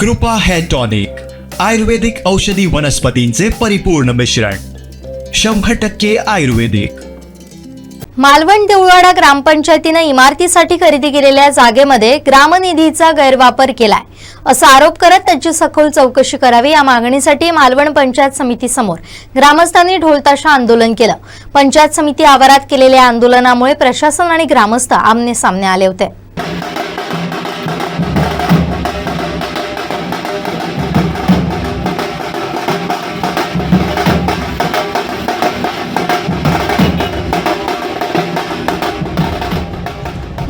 कृपा hair tonic आयुर्वेदिक औषधी वनस्पतींचे परिपूर्ण मिश्रण शंभर टक्के आयुर्वेदिक. मालवण देऊळवाडा ग्रामपंचायतीनं इमारतीसाठी खरेदी केलेल्या जागेमध्ये ग्रामनिधीचा गैरवापर केलाय. असा आरोप करत त्याची सखोल चौकशी करावी या मागणीसाठी मालवण पंचायत समितीसमोर ग्रामस्थांनी ढोलताशा आंदोलन केलं. पंचायत समिती आवारात केलेल्या आंदोलनामुळे प्रशासन आणि ग्रामस्थ आमने सामने आले होते.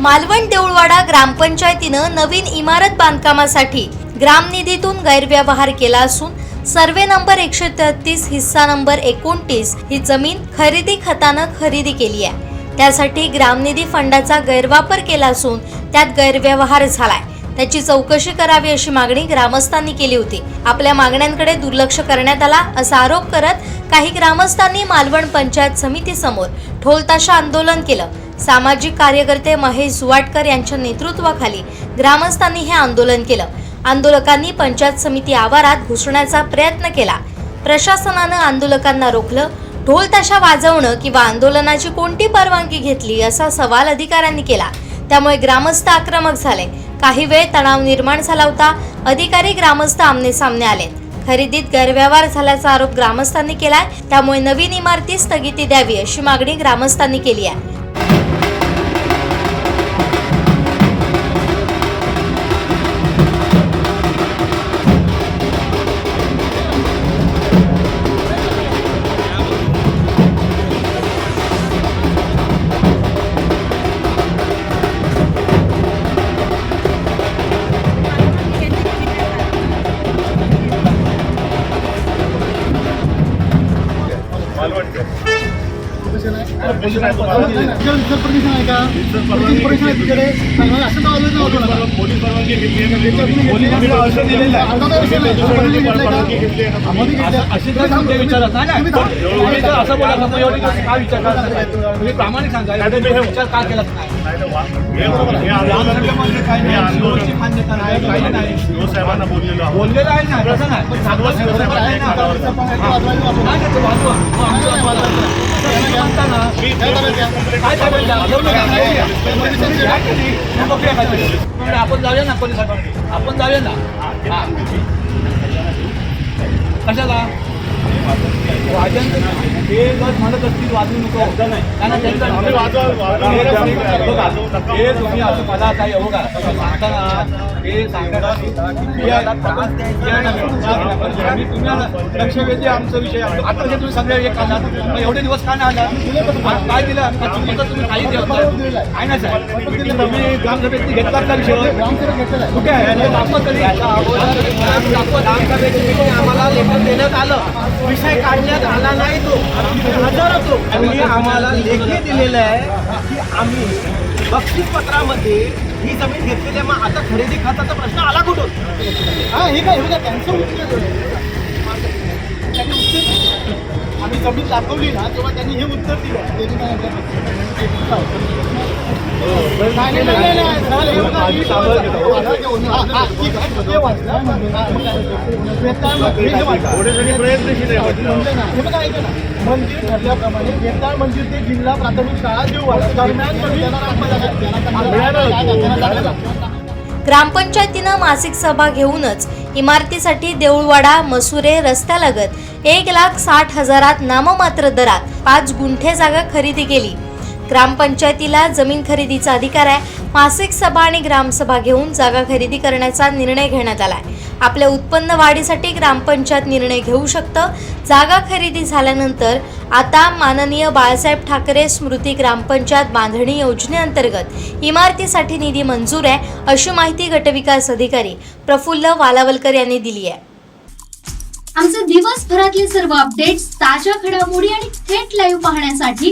मालवण देऊळवाडा ग्रामपंचायतीनं नवीन इमारत बांधकामासाठी ग्रामनिधीतून गैरव्यवहार केला असून सर्वे नंबर एकशे तेहतीस हिस्सा नंबर एकोणतीस ही जमीन खरेदी खतानं खरेदी केली आहे. त्यासाठी ग्रामनिधी फंडाचा गैरवापर केला असून त्यात गैरव्यवहार झालाय. त्याची चौकशी करावी अशी मागणी ग्रामस्थांनी केली होती. आपल्या मागण्यांकडे दुर्लक्ष करण्यात आला असा आरोप करत काही ग्रामस्थांनी मालवण पंचायत समितीसमोर ढोलताशा आंदोलन केलं. सामाजिक कार्यकर्ते महेश जुवाटकर यांच्या नेतृत्वाखाली ग्रामस्थांनी हे आंदोलन केलं. आंदोलकांनी पंचायत समिती आवारात घुसण्याचा प्रयत्न केला. प्रशासनानं आंदोलकांना रोखलं ढोल ताशा वाजवणं किंवा आंदोलनाची कोणती परवानगी घेतली असा सवाल अधिकाऱ्यांनी केला. त्यामुळे ग्रामस्थ आक्रमक झाले. काही वेळ तणाव निर्माण झाला होता. अधिकारी ग्रामस्थ आमने सामने आले खरेदीत गैरव्यवहार झाल्याचा आरोप ग्रामस्थांनी केलाय. त्यामुळे नवीन इमारती स्थगिती द्यावी अशी मागणी ग्रामस्थांनी केली आहे. तुम्ही तर असं बोला का एवढी का विचार करता तुम्ही प्रामाणिक सांगा विचार का केला नाही नाही, नाही, वा- हे हे आंदोलन म्हणजे काय हे नाही, आंदोलन शिवची मान्यता नाही, काही नाही. शिव साहेबांना बोललेलो बोललेलं आहे ना तसं नाही आहे ना. साहेबांना ना, काय म्हणजे आपण जाऊया ना पोलिसांकडे. आपण जाऊया ना? कशाला? वाजन हे जर म्हणत असतील वाजवू नको त्यांना हे तुम्ही- असं मला काही हो का सांगताना हे सांगताना लक्ष वेधी आमचा विषय आता जे तुम्ही सगळे एक आलात मग एवढे दिवस का नाही आला काय दिलं तुम्ही काही नाही. साहेब तुम्ही ग्रामसभेत घेतलात का विषय ग्रामसेवक घेतलेला आहे. आम्हाला लेखन देण्यात आलं विषय काढण्यात आला नाही तो. हजर होतो. आणि आम्हाला लेखी दिलेलं आहे की आम्ही बक्षीस पत्रामध्ये ही जमीन घेतलेली आहे. मग आता खरेदी खताचा प्रश्न आला कुठून? हा, हे काय, हे त्यांचं उत्तर. त्यांनी आम्ही जमीन दाखवली ना तेव्हा त्यांनी हे उत्तर दिलं. त्यांनी काय म्हटलं? नाही, हे ही. हा, हा, हे. हा, हे हे. मंदिर ठरल्याप्रमाणे मंदिर ते जिल्हा प्राथमिक शाळा देऊ दरम्यान ग्रामपंचायतीनं मासिक सभा घेऊनच इमारतीसाठी देऊळवाडा मसुरे रस्त्यालगत एक लाख साठ हजारात नाममात्र दरात पाच गुंठे जागा खरेदी केली ग्रामपंचायतीला जमीन खरेदीचा अधिकार आहे. मासिक सभा आणि ग्रामसभा घेऊन जागा खरेदी करण्याचा निर्णय घेण्यात आलाय. आपल्या उत्पन्न वाढीसाठी ग्रामपंचायत निर्णय घेऊ शकतं. जागा खरेदी झाल्यानंतर आता माननीय बाळासाहेब ठाकरे स्मृती ग्रामपंचायत बांधणी योजनेअंतर्गत इमारतीसाठी निधी मंजूर आहे अशी माहिती गटविकास अधिकारी प्रफुल्ल वालावलकर यांनी दिली आहे. आमचे दिवसभरातले सर्व अपडेट्स ताज्या घडामोडी आणि थेट लाईव्ह पाहण्यासाठी